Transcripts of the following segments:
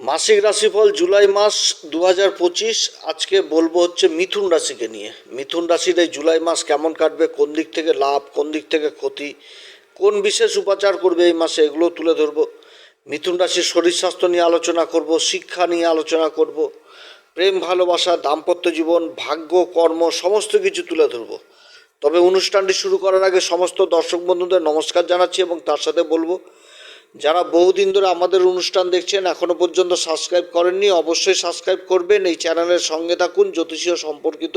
মাসিক রাশিফল জুলাই মাস দু হাজার পঁচিশ। আজকে বলব হচ্ছে মিথুন রাশিকে নিয়ে। মিথুন রাশির এই জুলাই মাস কেমন কাটবে, কোন দিক থেকে লাভ, কোন দিক থেকে ক্ষতি, কোন বিশেষ উপাচার করবে এই মাসে এগুলো তুলে ধরবো। মিথুন রাশির শরীর স্বাস্থ্য নিয়ে আলোচনা করব, শিক্ষা নিয়ে আলোচনা করব, প্রেম, ভালোবাসা, দাম্পত্য জীবন, ভাগ্য, কর্ম, সমস্ত কিছু তুলে ধরবো। তবে অনুষ্ঠানটি শুরু করার আগে সমস্ত দর্শক বন্ধুদের নমস্কার জানাচ্ছি এবং তার সাথে বলব যারা বহুদিন ধরে আমাদের অনুষ্ঠান দেখছেন, এখনও পর্যন্ত সাবস্ক্রাইব করেননি, অবশ্যই সাবস্ক্রাইব করবেন। এই চ্যানেলের সঙ্গে থাকুন, জ্যোতিষীয় সম্পর্কিত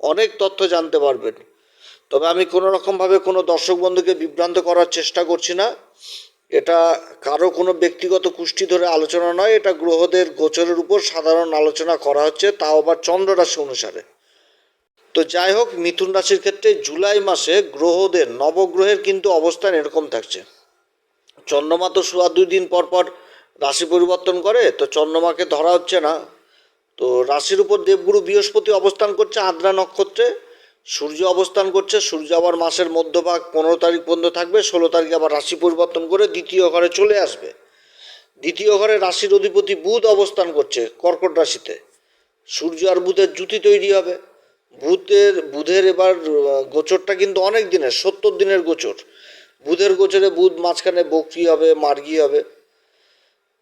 অনেক তথ্য জানতে পারবেন। তবে আমি কোনো রকমভাবে কোনো দর্শক বন্ধুকে বিভ্রান্ত করার চেষ্টা করছি না। এটা কারও কোনো ব্যক্তিগত কুষ্টি ধরে আলোচনা নয়, এটা গ্রহদের গোচরের উপর সাধারণ আলোচনা করা হচ্ছে, তাও আবার চন্দ্র রাশি অনুসারে। তো যাই হোক, মিথুন রাশির ক্ষেত্রে জুলাই মাসে গ্রহদের, নবগ্রহের কিন্তু অবস্থান এরকম থাকছে। চন্দ্রমা তো সোয়া দুই দিন পর পর রাশি পরিবর্তন করে, তো চন্দ্রমাকে ধরা হচ্ছে না। তো রাশির উপর দেবগুরু বৃহস্পতি অবস্থান করছে আদ্রা নক্ষত্রে। সূর্য অবস্থান করছে, সূর্য আবার মাসের মধ্যভাগ পনেরো তারিখ পর্যন্ত থাকবে, ষোলো তারিখে আবার রাশি পরিবর্তন করে দ্বিতীয় ঘরে চলে আসবে। দ্বিতীয় ঘরে রাশির অধিপতি বুধ অবস্থান করছে কর্কট রাশিতে। সূর্য আর বুধের জুতি তৈরি হবে। বুধের বুধের এবার গোচরটা কিন্তু অনেক দিনের, সত্তর দিনের গোচর। বুধের গোচরে বুধ মাঝখানে বকরি হবে, মার্গি হবে।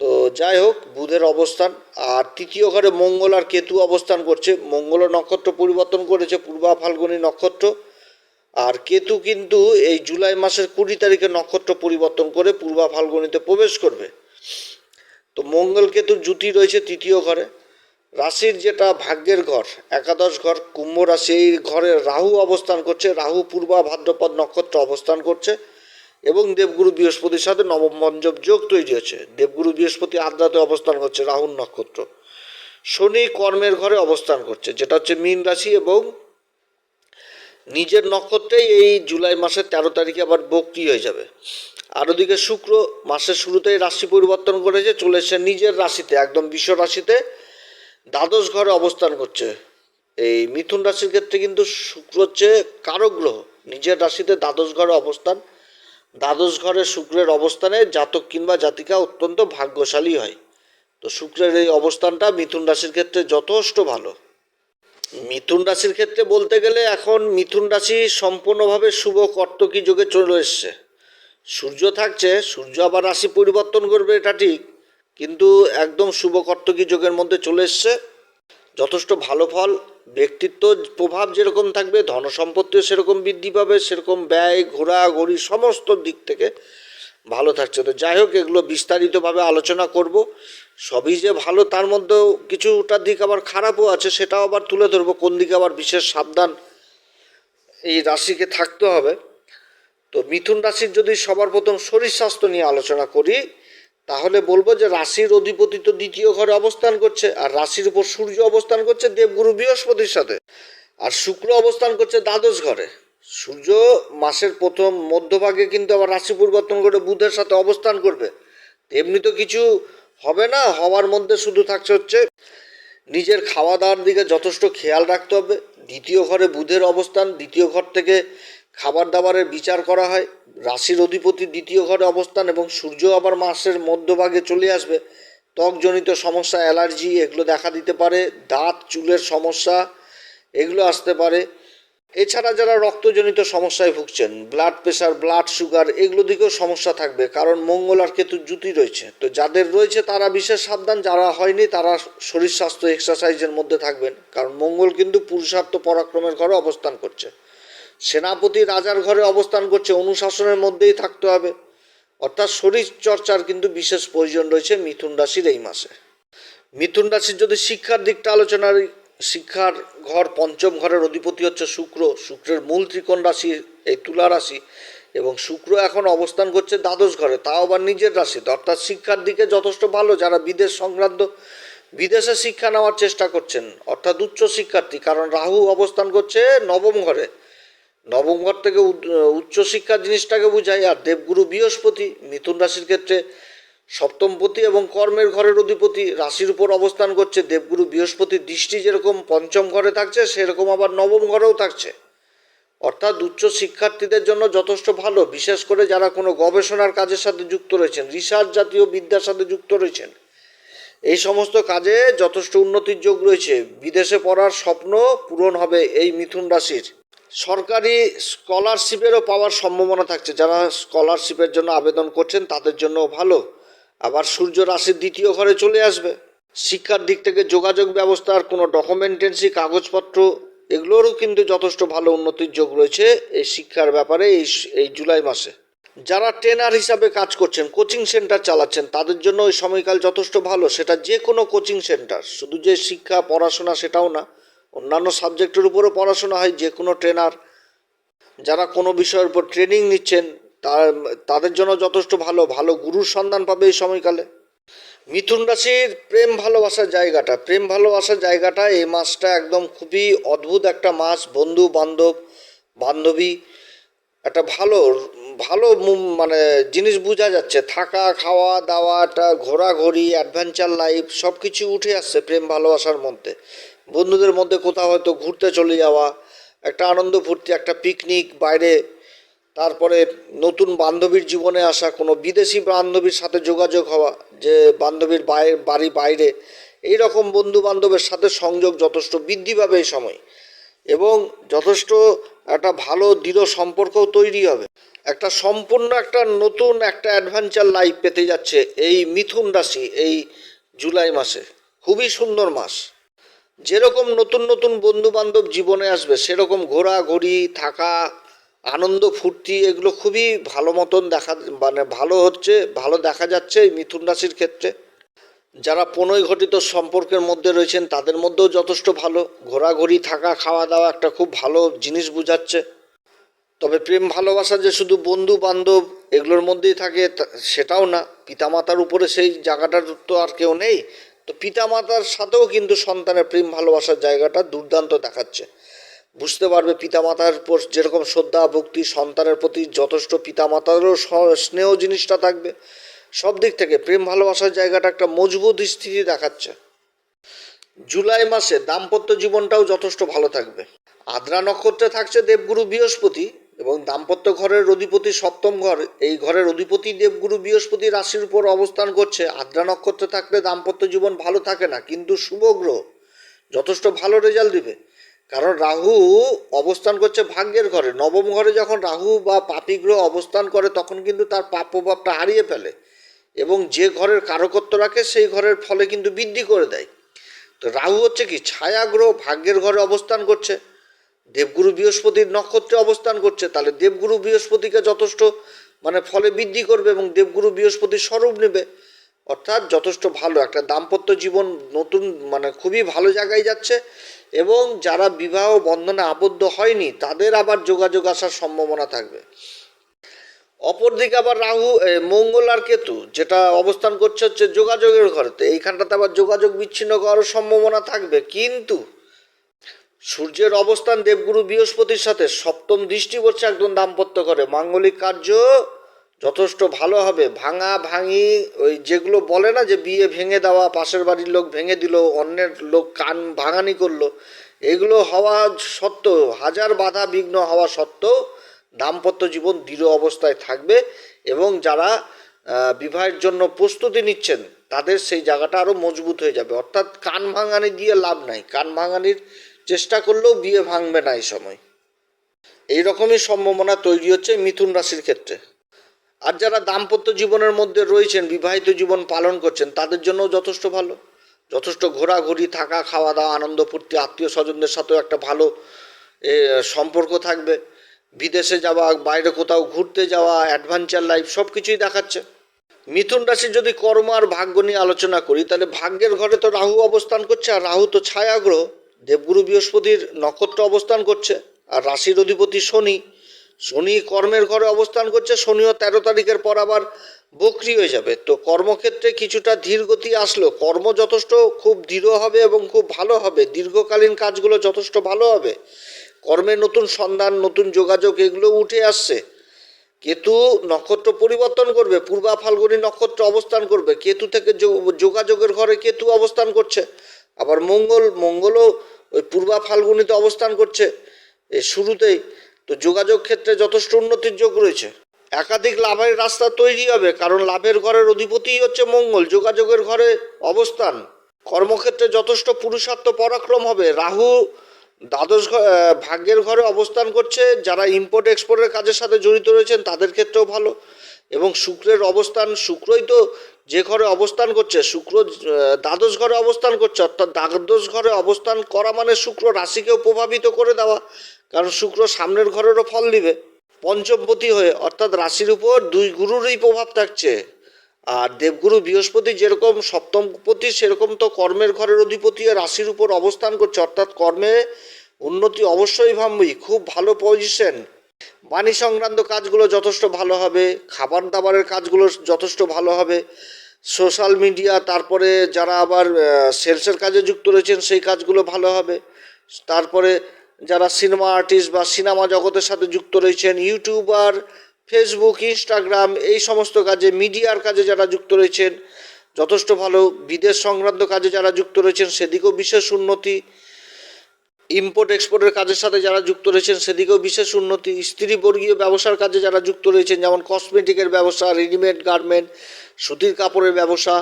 তো যাই হোক, বুধের অবস্থান। আর তৃতীয় ঘরে মঙ্গল আর কেতু অবস্থান করছে। মঙ্গল নক্ষত্র পরিবর্তন করেছে, পূর্বা ফাল্গুনী নক্ষত্র। আর কেতু কিন্তু এই জুলাই মাসের কুড়ি তারিখে নক্ষত্র পরিবর্তন করে পূর্বা ফাল্গুনিতে প্রবেশ করবে। তো মঙ্গল কেতুর জুতি রয়েছে তৃতীয় ঘরে। রাশির যেটা ভাগ্যের ঘর, একাদশ ঘর, কুম্ভ রাশি এই ঘরে রাহু অবস্থান করছে। রাহু, পূর্বা, ভাদ্রপদ নক্ষত্র অবস্থান করছে। এবং দেবগুরু বৃহস্পতির সাথে নবম পঞ্চম যোগ তৈরি হচ্ছে দেবগুরু বৃহস্পতি আদ্রাতে অবস্থান করছে রাহুল নক্ষত্র। শনি কর্মের ঘরে অবস্থান করছে, যেটা হচ্ছে মীন রাশি এবং নিজের নক্ষত্রেই এই জুলাই মাসের তেরো তারিখে আবার বক্রি হয়ে যাবে। আর ওদিকে শুক্র মাসের শুরুতেই রাশি পরিবর্তন করেছে, চলে এসে নিজের রাশিতে, একদম বিশ্ব রাশিতে দ্বাদশ ঘরে অবস্থান করছে। এই মিথুন রাশির ক্ষেত্রে কিন্তু শুক্র হচ্ছে কারক গ্রহ, নিজের রাশিতে দ্বাদশ ঘরে অবস্থান দ্বাদশ ঘরে শুক্রের অবস্থানে জাতক কিংবা জাতিকা অত্যন্ত ভাগ্যশালী হয়। তো শুক্রের এই অবস্থানটা মিথুন রাশির ক্ষেত্রে যথেষ্ট ভালো। মিথুন রাশির ক্ষেত্রে বলতে গেলে এখন মিথুন রাশি সম্পূর্ণভাবে শুভ কর্তকী যোগে চলে এসছে। সূর্য থাকছে, সূর্য আবার রাশি পরিবর্তন করবে, এটা ঠিক। কিন্তু একদম শুভ কর্তকী যোগের মধ্যে চলে এসছে। যথেষ্ট ভালো ফল। ব্যক্তিত্ব প্রভাব যেরকম থাকবে ধন সম্পত্তিও সেরকম বৃদ্ধি পাবে, সেরকম ব্যয় ঘোরাঘুরি সমস্ত দিক থেকে ভালো থাকছে। তো যাই হোক, এগুলো বিস্তারিতভাবে আলোচনা করব। সবই যে ভালো, তার মধ্যেও কিছুটা দিক আবার খারাপও আছে, সেটাও আবার তুলে ধরবো। কোন দিকে আবার বিশেষ সাবধান এই রাশিকে থাকতে হবে। তো মিথুন রাশির যদি সবার প্রথম শরীর স্বাস্থ্য নিয়ে আলোচনা করি তাহলে বলব যে রাশির অধিপতি তো দ্বিতীয় ঘরে অবস্থান করছে, আর রাশির উপর সূর্য অবস্থান করছে দেবগুরু বৃহস্পতির সাথে। আর শুক্র অবস্থান করছে দ্বাদশ ঘরে। সূর্য মাসের প্রথম মধ্যভাগে কিন্তু আবার রাশি পরিবর্তন করে বুধের সাথে অবস্থান করবে। এমনি তো কিছু হবে না, হওয়ার মধ্যে শুধু থাকছে হচ্ছে নিজের খাওয়া দাওয়ার দিকে যথেষ্ট খেয়াল রাখতে হবে। দ্বিতীয় ঘরে বুধের অবস্থান, দ্বিতীয় ঘর থেকে খাবার দাবারের বিচার করা হয়। রাশির অধিপতি দ্বিতীয় ঘরে অবস্থান এবং সূর্য আবার মাসের মধ্যভাগে চলে আসবে। ত্বকজনিত সমস্যা, অ্যালার্জি, এগুলো দেখা দিতে পারে। দাঁত, চুলের সমস্যা, এগুলো আসতে পারে। এছাড়া যারা রক্তজনিত সমস্যায় ভুগছেন ব্লাড প্রেশার ব্লাড সুগার এগুলো দিকেও সমস্যা থাকবে, কারণ মঙ্গল আর কেতুর জুতি রয়েছে। তো যাদের রয়েছে তারা বিশেষ সাবধান, যারা হয়নি তারা শরীর স্বাস্থ্য এক্সারসাইজের মধ্যে থাকবেন, কারণ মঙ্গল কিন্তু পুরুষার্থ পরাক্রমের ঘরে অবস্থান করছে। সেনাপতি রাজার ঘরে অবস্থান করছে, অনুশাসনের মধ্যেই থাকতে হবে। অর্থাৎ শরীর চর্চার কিন্তু বিশেষ প্রয়োজন রয়েছে মিথুন রাশির এই মাসে। মিথুন রাশির যদি শিক্ষার দিকটা আলোচনার শিক্ষার ঘর পঞ্চম ঘরের অধিপতি হচ্ছে শুক্র। শুক্রের মূল ত্রিকোণ রাশি, এই তুলা রাশি, এবং শুক্র এখন অবস্থান করছে দ্বাদশ ঘরে, তাও আবার নিজের রাশিতে। অর্থাৎ শিক্ষার দিকে যথেষ্ট ভালো, যারা বিদেশ সংক্রান্ত, বিদেশে শিক্ষা নেওয়ার চেষ্টা করছেন, অর্থাৎ উচ্চ শিক্ষার্থী, কারণ রাহু অবস্থান করছে নবম ঘরে। নবম ঘর থেকে উদ- উচ্চশিক্ষা জিনিসটাকে বোঝায়, আর দেবগুরু বৃহস্পতি, মিথুন রাশির ক্ষেত্রে সপ্তমপতি এবং কর্মের ঘরের অধিপতি রাশির উপর অবস্থান করছে। দেবগুরু বৃহস্পতির দৃষ্টি যেরকম পঞ্চম ঘরে থাকছে, সেরকম আবার নবম ঘরেও থাকছে। অর্থাৎ উচ্চ শিক্ষার্থীদের জন্য যথেষ্ট ভালো, বিশেষ করে যারা কোনো গবেষণার কাজের সাথে যুক্ত রয়েছেন, রিসার্চ জাতীয় বিদ্যার সাথে যুক্ত রয়েছেন। এই সমস্ত কাজে যথেষ্ট উন্নতির যোগ রয়েছে। বিদেশে পড়ার স্বপ্ন পূরণ হবে এই মিথুন রাশির। সরকারি স্কলারশিপেরও পাওয়ার সম্ভাবনা থাকছে। যারা স্কলারশিপের জন্য আবেদন করছেন, তাদের জন্য ভালো। আবার সূর্য রাশির দ্বিতীয় ঘরে চলে আসবে। শিক্ষার দিক থেকে যোগাযোগ ব্যবস্থার কোনো ডকুমেন্টেন্সি কাগজপত্র, এগুলোরও কিন্তু যথেষ্ট ভালো উন্নতির যোগ রয়েছে এই শিক্ষার ব্যাপারে এই এই জুলাই মাসে। যারা ট্রেনার হিসাবে কাজ করছেন কোচিং সেন্টার চালাচ্ছেন, তাদের জন্য ওই সময়কাল যথেষ্ট ভালো। সেটা যে কোনো কোচিং সেন্টার শুধু যে শিক্ষা, পড়াশোনা সেটাও না। অন্যান্য সাবজেক্টের উপরও পড়াশোনা হয়, যে কোনো ট্রেনার যারা কোনো বিষয়ের উপর ট্রেনিং নিচ্ছেন, তার, তাদের জন্য যথেষ্ট ভালো ভালো গুরুর সন্ধান পাবে এই সময়কালে। মিথুন রাশির প্রেম ভালোবাসার জায়গাটা, প্রেম ভালোবাসার জায়গাটা এই মাসটা একদম খুবই অদ্ভুত একটা মাস, বন্ধু, বান্ধব, বান্ধবী, একটা ভালো ভালো মানে জিনিস বোঝা যাচ্ছে। থাকা, খাওয়া, দাওয়াটা, ঘোরাঘুরি অ্যাডভেঞ্চার লাইফ সব কিছু উঠে আসছে প্রেম ভালোবাসার মধ্যে। বন্ধুদের মধ্যে কোথাও হয়তো ঘুরতে চলে যাওয়া, একটা আনন্দ ফুর্তি, একটা পিকনিক বাইরে, তারপরে নতুন বান্ধবীর জীবনে আসা, কোনো বিদেশি বান্ধবীর সাথে যোগাযোগ হওয়া, যে বান্ধবীর বাইরে, বাড়ি বাইরে এই রকম বন্ধু বান্ধবের সাথে সংযোগ যথেষ্ট বৃদ্ধি পাবে এই সময়। এবং যথেষ্ট একটা ভালো, দৃঢ় সম্পর্কও তৈরি হবে। একটা সম্পূর্ণ একটা নতুন, একটা অ্যাডভেঞ্চার লাইফ পেতে যাচ্ছে এই মিথুন রাশি এই জুলাই মাসে। খুবই সুন্দর মাস। যেরকম নতুন নতুন বন্ধু বান্ধব জীবনে আসবে, সেরকম ঘোরাঘুরি, থাকা, আনন্দ, ফুর্তি, এগুলো খুবই ভালো মতন দেখা মানে ভালো হচ্ছে, ভালো দেখা যাচ্ছে এই মিথুন রাশির ক্ষেত্রে। যারা পনৈ ঘটিত সম্পর্কের মধ্যে রয়েছেন, তাদের মধ্যেও যথেষ্ট ভালো। ঘোরাঘুরি, থাকা, খাওয়া দাওয়া একটা খুব ভালো জিনিস বোঝাচ্ছে। তবে প্রেম, ভালোবাসা যে শুধু বন্ধু বান্ধব এগুলোর মধ্যেই থাকে সেটাও না। পিতামাতার উপরে সেই জায়গাটার তো আর কেউ নেই। তো পিতামাতার সাথেও কিন্তু সন্তানের প্রেম ভালোবাসার জায়গাটা দুর্দান্ত দেখাচ্ছে। বুঝতে পারবে পিতামাতার উপর যেরকম শ্রদ্ধা, ভক্তি, সন্তানের প্রতি যথেষ্ট পিতামাতারও স্নেহ জিনিসটা থাকবে। সব দিক থেকে প্রেম ভালোবাসার জায়গাটা একটা মজবুত স্থিতি দেখাচ্ছে। জুলাই মাসে দাম্পত্য জীবনটাও যথেষ্ট ভালো থাকবে। আদ্রা নক্ষত্রে থাকছে দেবগুরু বৃহস্পতি। এবং দাম্পত্য ঘরের অধিপতি সপ্তম ঘর, এই ঘরের অধিপতি দেবগুরু বৃহস্পতি রাশির উপর অবস্থান করছে। আদ্রা নক্ষত্রে থাকলে দাম্পত্য জীবন ভালো থাকে না, কিন্তু শুভ গ্রহ যথেষ্ট ভালো রেজাল্ট দিবে। কারণ রাহু অবস্থান করছে ভাগ্যের ঘরে। নবম ঘরে যখন রাহু বা পাপি গ্রহ অবস্থান করে, তখন কিন্তু তার পাপ প্রভাবটা হারিয়ে ফেলে এবং যে ঘরের কারকত্ব রাখে, সেই ঘরের ফলে কিন্তু বৃদ্ধি করে দেয়। তো রাহু হচ্ছে কি? ছায়া গ্রহ ভাগ্যের ঘরে অবস্থান করছে। দেবগুরু বৃহস্পতির নক্ষত্রে অবস্থান করছে, তাহলে দেবগুরু বৃহস্পতিকে যথেষ্ট মানে ফলে বৃদ্ধি করবে এবং দেবগুরু বৃহস্পতির স্বরূপ নেবে। অর্থাৎ যথেষ্ট ভালো, একটা দাম্পত্য জীবন নতুন মানে খুবই ভালো জায়গায় যাচ্ছে এবং যারা বিবাহ বন্ধনে আবদ্ধ হয়নি, তাদের আবার যোগাযোগ আসার সম্ভাবনা থাকবে। অপরদিকে আবার রাহু মঙ্গল আর কেতু, যেটা অবস্থান করছে হচ্ছে যোগাযোগের ঘরেতে, এইখানটাতে আবার যোগাযোগ বিচ্ছিন্ন করার সম্ভাবনা থাকবে। কিন্তু সূর্যের অবস্থান দেবগুরু বৃহস্পতির সাথে সপ্তম দৃষ্টি পড়ছে একদম দাম্পত্য করে মাঙ্গলিক কার্য যথেষ্ট ভালো হবে। ভাঙা, ভাঙি, ওই যেগুলো বলে না যে বিয়ে ভেঙে দেওয়া, পাশের বাড়ির লোক ভেঙে দিল, অন্যের লোক কান ভাঙানি করল, এগুলো হওয়া সত্ত্বেও, হাজার বাধা বিঘ্ন হওয়া সত্ত্বেও দাম্পত্য জীবন দৃঢ় অবস্থায় থাকবে এবং যারা বিবাহের জন্য প্রস্তুতি নিচ্ছেন, তাদের সেই জায়গাটা আরও মজবুত হয়ে যাবে। অর্থাৎ কান ভাঙানি দিয়ে লাভ নাই। কান ভাঙানির চেষ্টা করলেও বিয়ে ভাঙবে না এই সময়। এই রকমই সম্ভাবনা তৈরি হচ্ছে মিথুন রাশির ক্ষেত্রে। আর যারা দাম্পত্য জীবনের মধ্যে রয়েছেন, বিবাহিত জীবন পালন করছেন, তাদের জন্য যথেষ্ট ভালো। যথেষ্ট ঘোরাঘুরি, থাকা, খাওয়া দাওয়া, আনন্দ, ফুর্তি, আত্মীয় স্বজনদের সাথেও একটা ভালো সম্পর্ক থাকবে। বিদেশে যাওয়া, বাইরে কোথাও ঘুরতে যাওয়া অ্যাডভেঞ্চার লাইফ সব কিছুই দেখাচ্ছে। মিথুন রাশির যদি কর্ম আর ভাগ্য নিয়ে আলোচনা করি, তাহলে ভাগ্যের ঘরে তো রাহু অবস্থান করছে, আর রাহু তো ছায়া গ্রহ। দেবগুরু বৃহস্পতির নক্ষত্র অবস্থান করছে, আর রাশির অধিপতি শনি। শনি কর্মের ঘরে অবস্থান করছে, শনিও তেরো তারিখের পর আবার বকরি হয়ে যাবে। তো কর্মক্ষেত্রে কিছুটা ধীর গতি আসলো। কর্ম যথেষ্ট খুব দৃঢ় হবে এবং খুব ভালো হবে। দীর্ঘকালীন কাজগুলো যথেষ্ট ভালো হবে। কর্মে নতুন সন্ধান, নতুন যোগাযোগ এগুলো উঠে আসছে। কেতু নক্ষত্র পরিবর্তন করবে, পূর্বা ফাল্গুনী নক্ষত্র অবস্থান করবে। কেতু থেকে যোগাযোগের ঘরে কেতু অবস্থান করছে। আবার মঙ্গল, মঙ্গলও ওই পূর্বা ফাল্গুনিতে অবস্থান করছে এই শুরুতেই। তো যোগাযোগ ক্ষেত্রে যথেষ্ট উন্নতির যোগ রয়েছে। একাধিক লাভের রাস্তা তৈরি হবে, কারণ লাভের ঘরের অধিপতিই হচ্ছে মঙ্গল, যোগাযোগের ঘরে অবস্থান। কর্মক্ষেত্রে যথেষ্ট পুরুষার্থ পরাক্রম হবে। রাহু দ্বাদশ ভাগ্যের ঘরে অবস্থান করছে। যারা ইম্পোর্ট এক্সপোর্টের কাজের সাথে জড়িত রয়েছেন, তাদের ক্ষেত্রেও ভালো। এবং শুক্রের অবস্থান, শুক্রই তো যে ঘরে অবস্থান করছে, শুক্র দ্বাদশ ঘরে অবস্থান করছে, অর্থাৎ দ্বাদশ ঘরে অবস্থান করা মানে শুক্র রাশিকেও প্রভাবিত করে দেওয়া। কারণ শুক্র সামনের ঘরেরও ফল দিবে পঞ্চমপতি হয়ে, অর্থাৎ রাশির উপর দুই গুরুরই প্রভাব থাকছে। আর দেবগুরু বৃহস্পতি যেরকম সপ্তমপতি, সেরকম তো কর্মের ঘরের অধিপতি রাশির উপর অবস্থান করছে। অর্থাৎ কর্মে উন্নতি অবশ্যই ভাবই খুব ভালো পজিশন বাণী সংক্রান্ত কাজগুলো যথেষ্ট ভালো হবে, খাবার দাবারের কাজগুলো যথেষ্ট ভালো হবে সোশ্যাল মিডিয়া তারপরে যারা আবার সেলসের কাজে যুক্ত রয়েছেন, সেই কাজগুলো ভালো হবে। তারপরে যারা সিনেমা আর্টিস্ট বা সিনেমা জগতের সাথে যুক্ত রয়েছেন ইউটিউবার ফেসবুক ইনস্টাগ্রাম এই সমস্ত কাজে মিডিয়ার কাজে যারা যুক্ত রয়েছেন, যথেষ্ট ভালো। বিদেশ সংক্রান্ত কাজে যারা যুক্ত রয়েছেন, সেদিকেও বিশেষ উন্নতি। ইম্পোর্ট এক্সপোর্টের কাজের সাথে যারা যুক্ত রয়েছেন, সেদিকেও বিশেষ উন্নতি। স্ত্রীবর্গীয় ব্যবসার কাজে যারা যুক্ত রয়েছেন, যেমন কসমেটিকের ব্যবসা রেডিমেড গার্মেন্ট সুতির কাপড়ের ব্যবসা,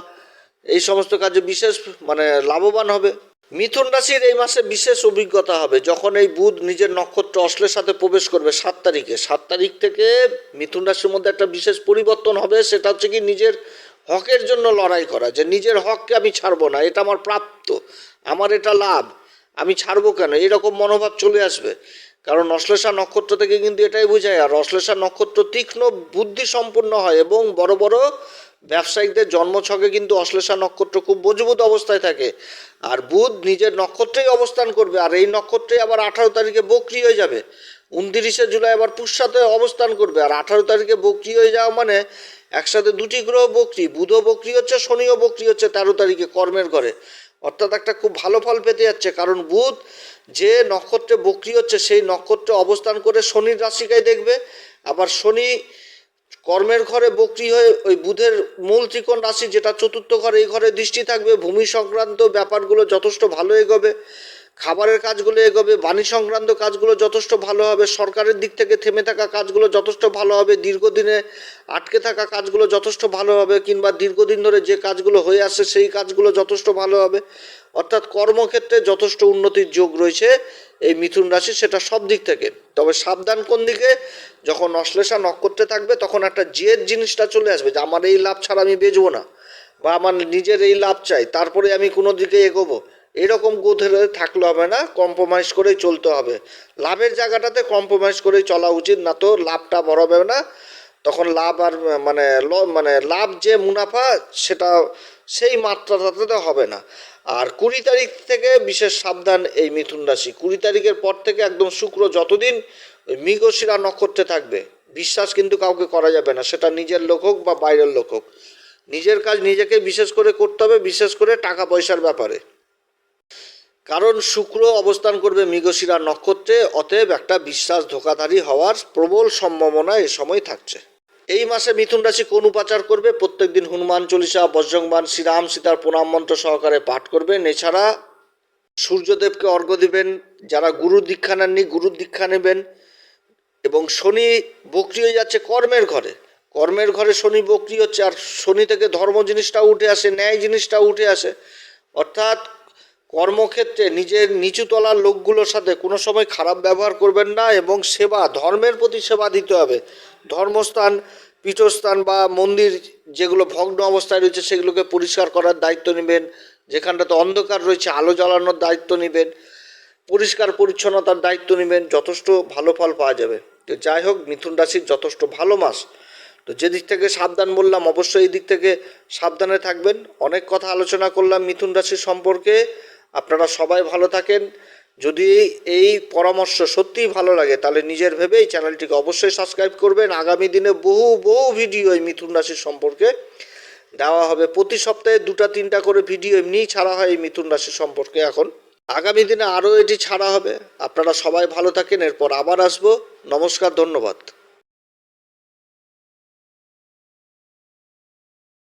এই সমস্ত কাজে বিশেষ মানে লাভবান হবে। মিথুন রাশির এই মাসে বিশেষ অভিজ্ঞতা হবে, যখন এই বুধ নিজের নক্ষত্র অশ্লের সাথে প্রবেশ করবে সাত তারিখে। সাত তারিখ থেকে মিথুন রাশির মধ্যে একটা বিশেষ পরিবর্তন হবে, সেটা হচ্ছে কি নিজের হকের জন্য লড়াই করা, যে নিজের হককে আমি ছাড়বো না, এটা আমার প্রাপ্ত, আমার এটা লাভ। আমি ছাড়বো কেন? এরকম মনোভাব চলে আসবে। কারণ অশ্লেষা নক্ষত্র থেকে কিন্তু এটাই বোঝায়, আর অশ্লেষা নক্ষত্র তীক্ষ্ণ বুদ্ধি সম্পন্ন হয় এবং বড় বড় ব্যবসায়িকদের জন্মছকে কিন্তু অশ্লেষা নক্ষত্র খুব মজবুত অবস্থায় থাকে। আর বুধ নিজের নক্ষত্রেই অবস্থান করবে, আর এই নক্ষত্রে আবার আঠারো তারিখে বকরি হয়ে যাবে। উনতিরিশে জুলাই আবার পুষ্যাতে অবস্থান করবে, আর আঠারো তারিখে বকরি হয়ে যাওয়া মানে একসাথে দুটি গ্রহ বকরি, বুধও বকরি হচ্ছে, শনিও বকরি হচ্ছে তেরো তারিখে কর্মের ঘরে। অর্থাৎ একটা খুব ভালো ফল পেতে যাচ্ছে। কারণ বুধ যে নক্ষত্রে বক্রি হচ্ছে, সেই নক্ষত্রে অবস্থান করে শনির রাশিকায় দেখবে। আবার শনি কর্মের ঘরে বক্রি হয়ে ওই বুধের মূল ত্রিকোণ রাশি, যেটা চতুর্থ ঘরে, এই ঘরে দৃষ্টি থাকবে। ভূমি সংক্রান্ত ব্যাপারগুলো যথেষ্ট ভালো এগোবে। খাবারের কাজগুলো এগোবে, বাণী সংক্রান্ত কাজগুলো যথেষ্ট ভালো হবে, সরকারের দিক থেকে থেমে থাকা কাজগুলো যথেষ্ট ভালো হবে, দীর্ঘদিনে আটকে থাকা কাজগুলো যথেষ্ট ভালো হবে, কিংবা দীর্ঘদিন ধরে যে কাজগুলো হয়ে আসছে সেই কাজগুলো যথেষ্ট ভালো হবে। অর্থাৎ কর্মক্ষেত্রে যথেষ্ট উন্নতির যোগ রয়েছে এই মিথুন রাশি, সেটা সব দিক থেকে। তবে সাবধান কোন দিকে? যখন অশ্লেষা নক্ষত্রে থাকবে, তখন একটা জেদ জিনিসটা চলে আসবে যে, আমার এই লাভ ছাড়া আমি বেচবো না, বা আমার নিজের এই লাভ চাই, তারপরে আমি কোনো দিকে এগোবো। এরকম গোধে থাকলে হবে না কম্প্রোমাইজ করেই চলতে হবে। লাভের জায়গাটাতে কম্প্রোমাইজ করেই চলা উচিত, না তো লাভটা বড় হবে না। তখন লাভ আর মানে মানে লাভ যে মুনাফা, সেটা সেই মাত্রাটাতে তো হবে না। আর কুড়ি তারিখ থেকে বিশেষ সাবধান এই মিথুন রাশি। কুড়ি তারিখের পর থেকে একদম শুক্র যতদিন ওই মৃগশিরা নক্ষত্রে থাকবে, বিশ্বাস কিন্তু কাউকে করা যাবে না, সেটা নিজের লোক হোক বা বাইরের লোক হোক। নিজের কাজ নিজেকে বিশেষ করে করতে হবে, বিশেষ করে টাকা পয়সার ব্যাপারে। কারণ শুক্র অবস্থান করবে মৃগশিরা নক্ষত্রে, অতএব একটা বিশ্বাস ধোকাধারী হওয়ার প্রবল সম্ভাবনা এ সময় থাকছে। এই মাসে মিথুন রাশি কোন উপাচার করবে? প্রত্যেকদিন হনুমান চল্লিশা বজ্রংবান শ্রীরাম, সীতার প্রণাম মন্ত্র সহকারে পাঠ করবেন এছাড়া সূর্যদেবকে অর্ঘ্য দিবেন, যারা গুরু দীক্ষা নেননি, গুরুর দীক্ষা নেবেন। এবং শনি বক্রি হয়ে যাচ্ছে কর্মের ঘরে। কর্মের ঘরে শনি বক্রি হচ্ছে, আর শনি থেকে ধর্ম জিনিসটা উঠে আসে, ন্যায় জিনিসটা উঠে আসে। অর্থাৎ কর্মক্ষেত্রে নিজের নিচুতলার লোকগুলোর সাথে কোনো সময় খারাপ ব্যবহার করবেন না এবং সেবা, ধর্মের প্রতি সেবা দিতে হবে। ধর্মস্থান, পীঠস্থান বা মন্দির যেগুলো ভগ্ন অবস্থায় রয়েছে সেগুলোকে পরিষ্কার করার দায়িত্ব নেবেন। যেখানটাতে অন্ধকার রয়েছে, আলো জ্বালানোর দায়িত্ব নেবেন। পরিষ্কার পরিচ্ছন্নতার দায়িত্ব নেবেন, যথেষ্ট ভালো ফল পাওয়া যাবে। তো যাই হোক, মিথুন রাশির যথেষ্ট ভালো মাস। তো যে দিক থেকে সাবধান বললাম, অবশ্যই এই দিক থেকে সাবধানে থাকবেন। অনেক কথা আলোচনা করলাম মিথুন রাশির সম্পর্কে। আপনারা সবাই ভালো থাকেন। যদি এই পরামর্শ সত্যিই ভালো লাগে, তাহলে নিজের ভেবে এই চ্যানেলটিকে অবশ্যই সাবস্ক্রাইব করবেন। আগামী দিনে বহু বহু ভিডিও এই মিথুন রাশির সম্পর্কে দেওয়া হবে। প্রতি সপ্তাহে দুটা, তিনটা করে ভিডিও এমনিই ছাড়া হয় এই মিথুন রাশি সম্পর্কে এখন। আগামী দিনে আরও এটি ছাড়া হবে। আপনারা সবাই ভালো থাকেন, এরপর আবার আসব। নমস্কার, ধন্যবাদ।